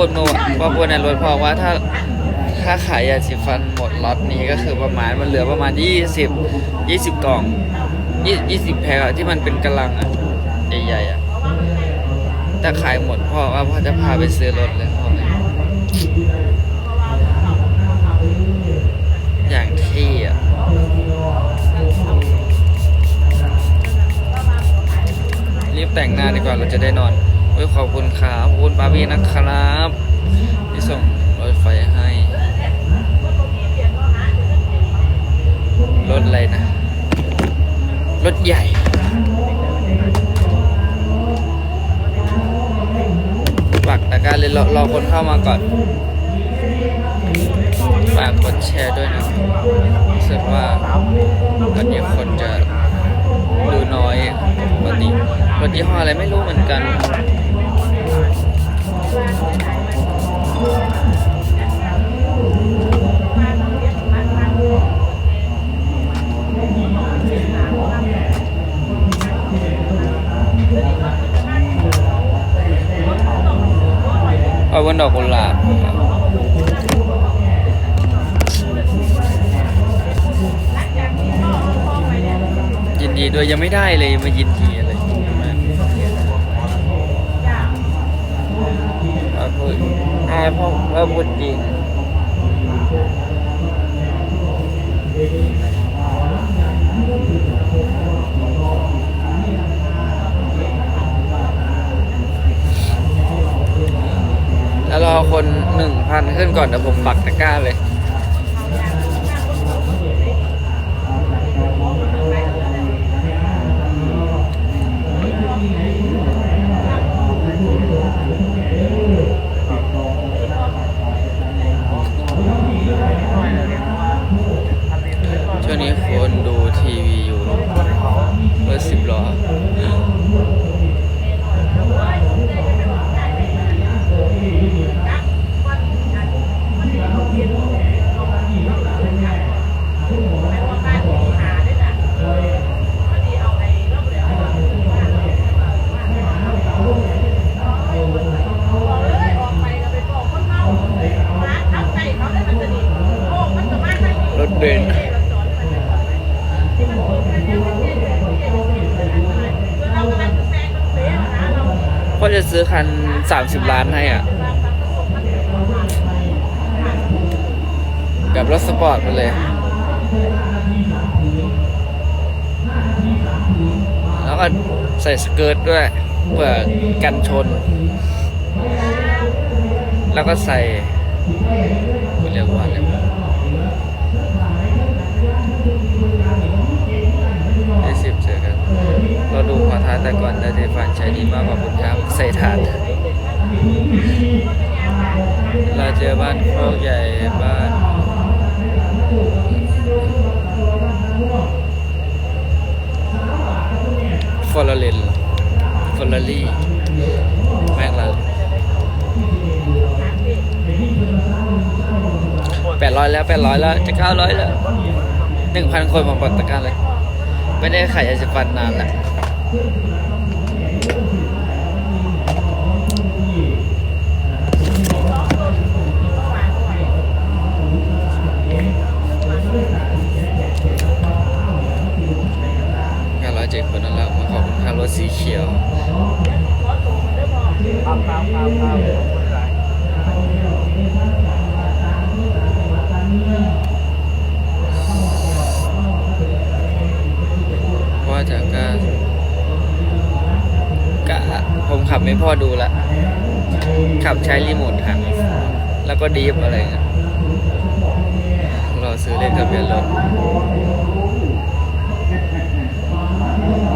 พูดเมื่อวานพ่อพูดในรถพ่อว่าถ้าถ้าขายยาสีฟันหมดล็อตนี้ก็คือประมาณมันเหลือประมาณ 20 20 กล่อง 20 20แพ็คที่มันเป็นกระลังอะใหญ่ๆอะถ้าขายหมดพ่อว่าพ่อจะพาไปซื้อรถเลยพ่อเลยอย่างที่อะรีบแต่งหน้าดีกว่าเราจะได้นอน เฮ้ยขอบคุณครับขอบคุณปาบีนะครับ ที่ส่งรถไฟให้ รถอะไรนะ รถใหญ่ฝากตะกร้ารเลยรอรอคนเข้ามาก่อนฝากกดแชร์ด้วยนะรู้สึกว่าตอนนี้คนจะ ดูน้อยปกติรถยี่ห้ออะไรไม่รู้เหมือนกันเอาวันดอกกุหลาบ ดีด้วยยังไม่ได้เลยมายินดีอะไรมาพูดแอบพ่อว่าพูดจริงแล้วรอคนหนึ่งพันขึ้นก่อนเดี๋ยวผมปักตะกร้าเลย ช่วงนี้คนดูทีวีอยู่รถสิบล้อรถเบนซ์พ่อจะซื้อคัน สามสิบล้านให้อะ กับรถสปอร์ตไปเลย แล้วก็ใส่สเกิร์ตด้วย เพื่อกันชน แล้วก็ใส่เรียกว่าอะไรได้สิบเจอกัน เราดูขอท้ายแต่ก่อนได้เดฟันใช้ดีมากกว่าคุณครับใส่ถาด เราเจอบ้านโคกใหญ่บ้านฟอร์เรนฟอร์รี่แม่งละแปดร้อยแล้วแปดร้อยแล้ว จะเก้าร้อยแล้วหนึ่งพันคนผมปักตะกร้ารเลย ไม่ได้ขายยาสีฟันนานแล้ว พ่อดูละขับใช้รีโมทหันแล้วก็ดีฟอะไรเงี้ยรอซื้อเลขทะเบียนรถ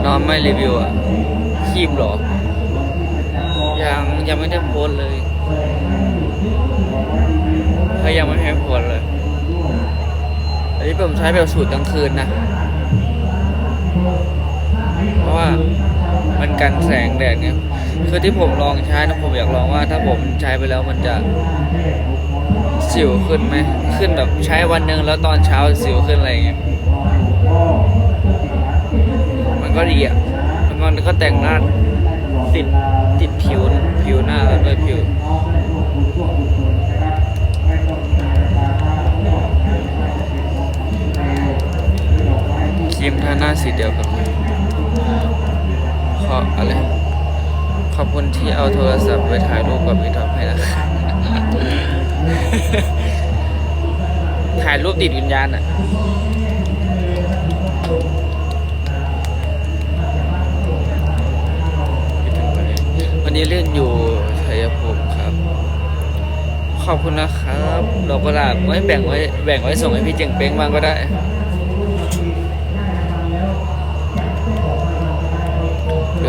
นองไม่รีวิวอะ คีบหรอ ยังยังไม่ได้โพสเลยเขายังไม่ให้โพสเลย อันนี้ผมใช้แบบสูตรกลางคืนนะ เพราะว่า มันกันแสงแดดเนี่ยคือที่ผมลองใช้นะผมอยากลองว่า ถ้าผมใช้ไปแล้วมันจะสิวขึ้นไหมขึ้นแบบใช้วันหนึ่งแล้วตอนเช้าสิวขึ้นอะไรเงี้ยมันก็ดีอะแล้วมันก็แต่งหน้าติดติดผิวผิวหน้าแล้วด้วยผิวครีมทาหน้าสีเดียวกัน ออะไรขอบคุณที่เอาโทรศัพท์ไปถ่ายรูปกับพี่ท็อปให้นะคะ ถ่ายรูปติดวิญญาณอะ วันนี้เล่นอยู่ชัยภูมิครับ ขอบคุณนะครับดอกกุหลาบไว้แบ่งไว้ แบ่งไว้ส่งให้พี่เจงเป้งบ้างก็ได้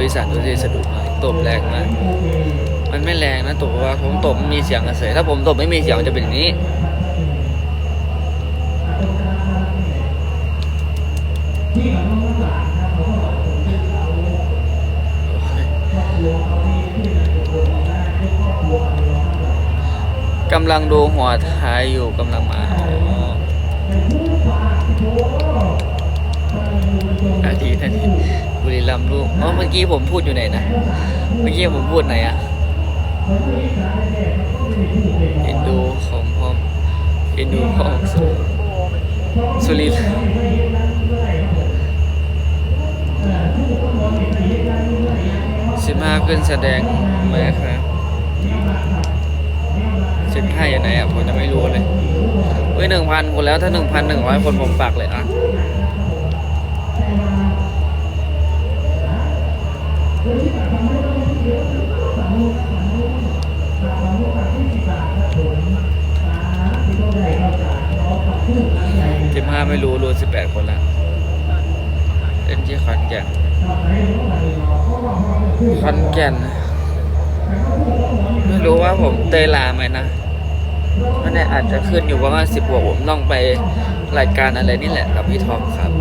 โดยสารโดยสะดุดมากตบแรงมากมันไม่แรงนะตบว่าผมตบมีเสียงกระเสยถ้าผมตบไม่มีเสียงจะเป็นอย่างนี้กำลังดูหัวท้ายอยู่กำลังมานาทีนาที บุรีรัมย์ลูกอ๋อเมื่อกี้ผมพูดอยู่ไหนนะ เมื่อกี้ผมพูดไหนอะเอ็นดูของพ่อเอ็นดูพ่อของสุสุรินสิบห้าขึ้นแสดงไหมครับสิบห้าอย่างไหนอะผมจะไม่รู้เลยเฮ้ยหนึ่งพันคนแล้วถ้าหนึ่งพันหนึ่งร้อยคนผมปักเลยอะ สิบห้าไม่รู้รู้สิบแปดคนละเล่นที่ขอนแก่นขอนแก่น ไม่รู้ว่าผมเตยลาไหมนะมันเนี่อาจจะขึ้นอยู่ประมาณสิบวกผมต้องไปรายการอะไรนี่แหละกับพี่ทอมครับ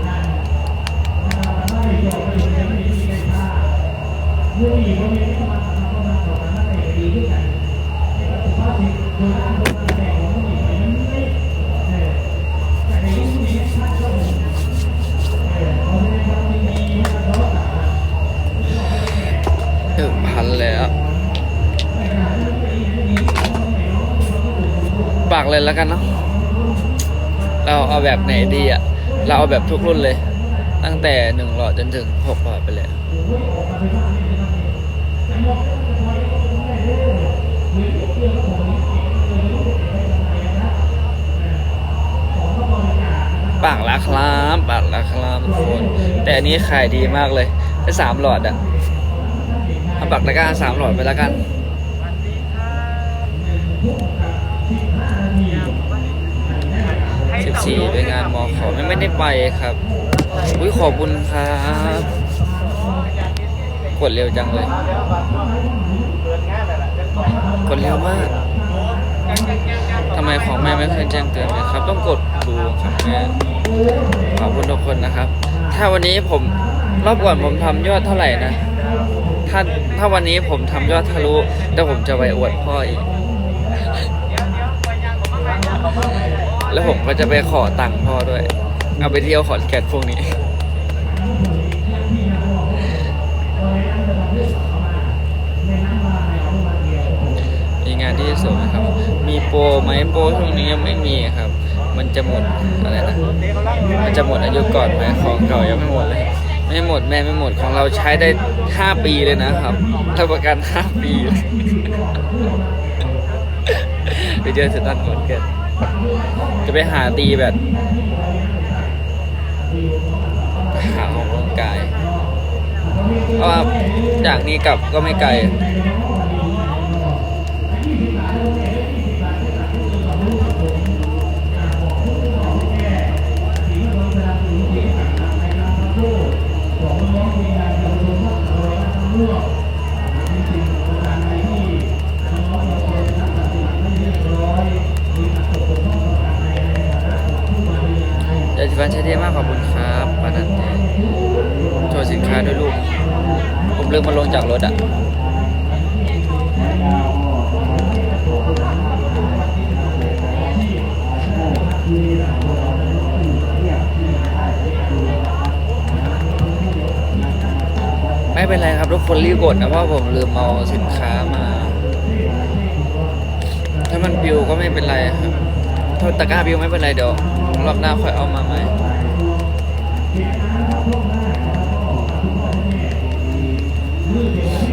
ปากเลยแล้วกันเนาะ เราเอาแบบไหนดีอะเราเอาแบบทุกรุ่นเลย ตั้งแต่หนึ่งหลอดจนถึงหกหลอดไปเลย ปากละครับปากละครับทุกคน แต่อันนี้ขายดีมากเลยได้สามหลอดอะเอาปากตะกร้าสามหลอดไปแล้วกันสิบสี่ไปงานมอขอไม่ไม่ได้ไปครับอุ้ยขอบคุณครับกดเร็วจังเลย กดเร็วมากำไมของแม่ไม่ขึ้นแจ้งเตือนเลยครับ ต้องกดดูครับแม่ขอบคุณทุกคนนะครับ ถ้าวันนี้ผมรอบก่อนผมทำยอดเท่าไหร่นะถ้าถ้าวันนี้ผมทำยอดทะลุเดี๋ยวผมจะไปอวดพ่ออีก แล้วผมก็จะไปขอตังค์พ่อด้วย เอาไปเที่ยวขอนแก่นพวกนี้มีงานที่ส่ง โปรไหมโปรช่วงนี้ยังไม่มีครับ มันจะหมดอะไรนะมันจะหมดอายุก่อนไหมของเก่ายังไม่หมดเลยไม่หมดแม่ไม่หมดของเราใช้ได้ห้าปีเลยนะครับรับประกันห้าปีไปเจอสตันก่อนเกินจะไปหาตีแบบหาของร่างกายเพราะว่าจากนี้กลับก็ไม่ไกล ไม่เป็นไรครับทุกคนรีบกดนะเพราะผมลืมเอาสินค้ามา ถ้ามันปิวก็ไม่เป็นไรครับถ้าตะกร้าปิวไม่เป็นไรเดี๋ยวรอบหน้าค่อยเอามาใหม่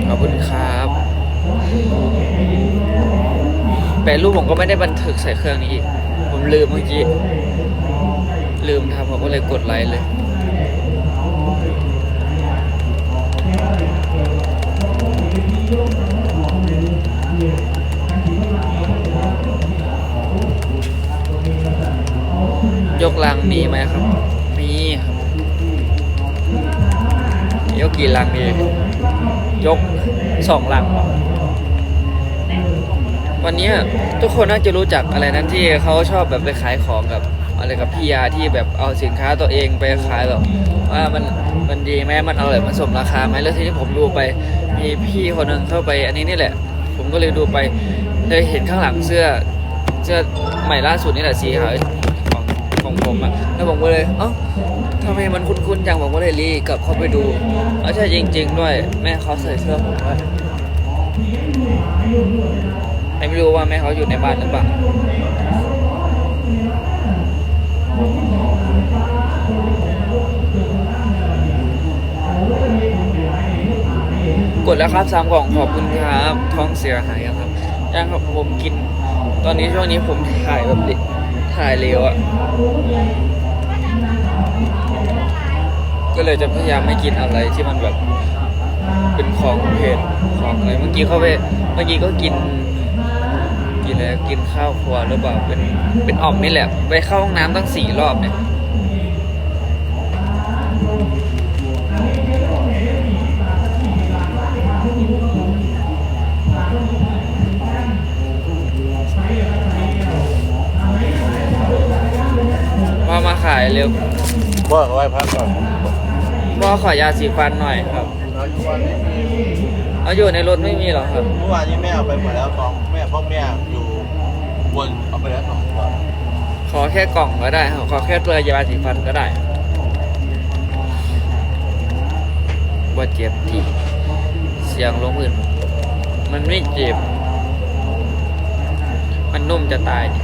ขอบคุณครับแต่รูปผมก็ไม่ได้บันทึกใส่เครื่องนี้อีก ผมลืมเมื่อกี้ ลืมครับผมก็เลยกดไลค์เลย ยกลังมีไหมครับ มีครับ ยกกี่ลังดี ยกสองลัง วันนี้ทุกคนน่าจะรู้จักอะไรนั้นที่เขาชอบแบบไปขายของกับ อะไรกับพี่ยาที่แบบเอาสินค้าตัวเองไปขายแบบว่ามันมันดีไหมมันอร่อยมันสมราคาไหมแล้วทีนี้ผมดูไปมีพี่คนหนึ่งเข้าไป อันนี้นี่แหละ ผมก็เลยดูไปเลยเห็นข้างหลังเสื้อเสื้อใหม่ล่าสุดนี่แหละสีขาวของของผมอะแล้วผมก็เลยเอ้าทำไมมันคุ้นๆจังผมก็เลยรีกลับเข้าไปดูแล้วใช่จริง ๆ ด้วย แม่เขาใส่เสื้อผมด้วยไม่รู้ว่าแม่เขาอยู่ในบ้านหรือเปล่า แล้วครับสามกล่องขอบคุณครับท้องเสียหายครับยังครับผมกิน ตอนนี้ช่วงนี้ผมถ่ายแบบดิถ่ายเร็วอะก็เลยจะพยายามไม่กินอะไรที่มันแบบเป็นของเผ็ดของอะไรเมื่อกี้เข้าไปเมื่อกี้ก็กินกินอะไรกินข้าวครัวหรือเปล่าเป็นเป็นอ่อมนี่แหละไปเข้าห้องน้ำตั้งสี่รอบเนี่ย ขายเร็วว่าเขาไหว้พระก่อนพ่อขอยาสีฟันหน่อยครับแล้วทุกวันนี้มีเอาอยู่ในรถไม่มีหรอครับ เมื่อวานนี้แม่เอาไปหมดแล้วสองแม่พ่อแม่อยู่บนเอาไปแล้วสองตัวขอแค่กล่องก็ได้ครับขอแค่ตัวยาสีฟันก็ได้ว่าเจ็บที่เสียงลงอื่น มันไม่เจ็บ มันนุ่มจะตายดิ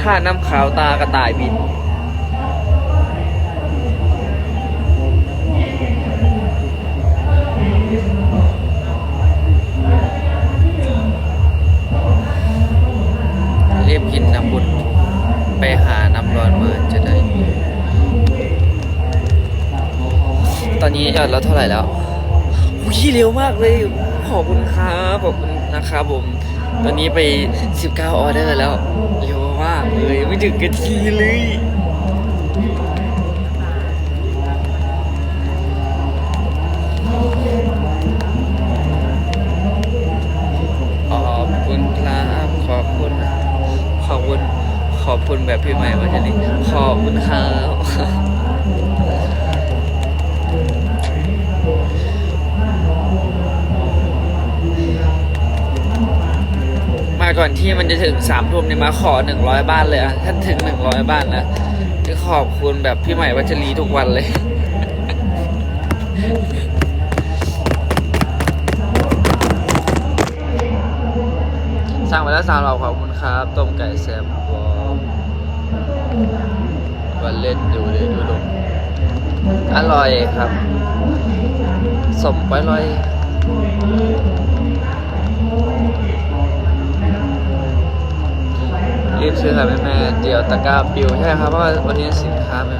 ท่าน้ำขาวตากระต่ายบิน เรียบกินน้ำบุญไปหาน้ำร้อนเมาจะได้ ตอนนี้ยอดเราเท่าไหร่แล้วอุ้ยเร็วมากเลย ขอบคุณครับ ขอบคุณนะครับผม ตอนนี้ไป 19 ออเดอร์แล้วเร็วมากเลยไม่ถึงกันทีเลยขอบคุณครับขอบคุณ ขอบคุณ ขอบคุณแบบพี่ใหม่วัชรีขอบคุณครับ ก่อนที่มันจะถึงสามทุ่มเนี่ยมาขอหนึ่งร้อยบ้านเลยอะถ้าถึงหนึ่งร้อยบ้านนะจะขอบคุณแบบพี่ใหม่วัชรีทุกวันเลยสั่งไปแล้วสามรอบขอบคุณครับต้มไก่แซ่บวอวันเล่นดูเลยดูดมอร่อยครับ สมไปอร่อย รีบซื้อค่ะแม่แม่เดี๋ยวตะกร้าปิวใช่ไหมครับเพราะว่าวันนี้สินค้ามั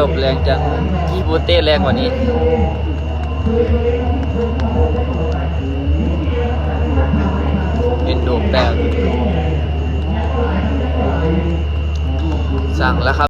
ตกแรงจังที่บูเต้แรงกว่านี้เอ็นโดแปดสั่งแล้วครับ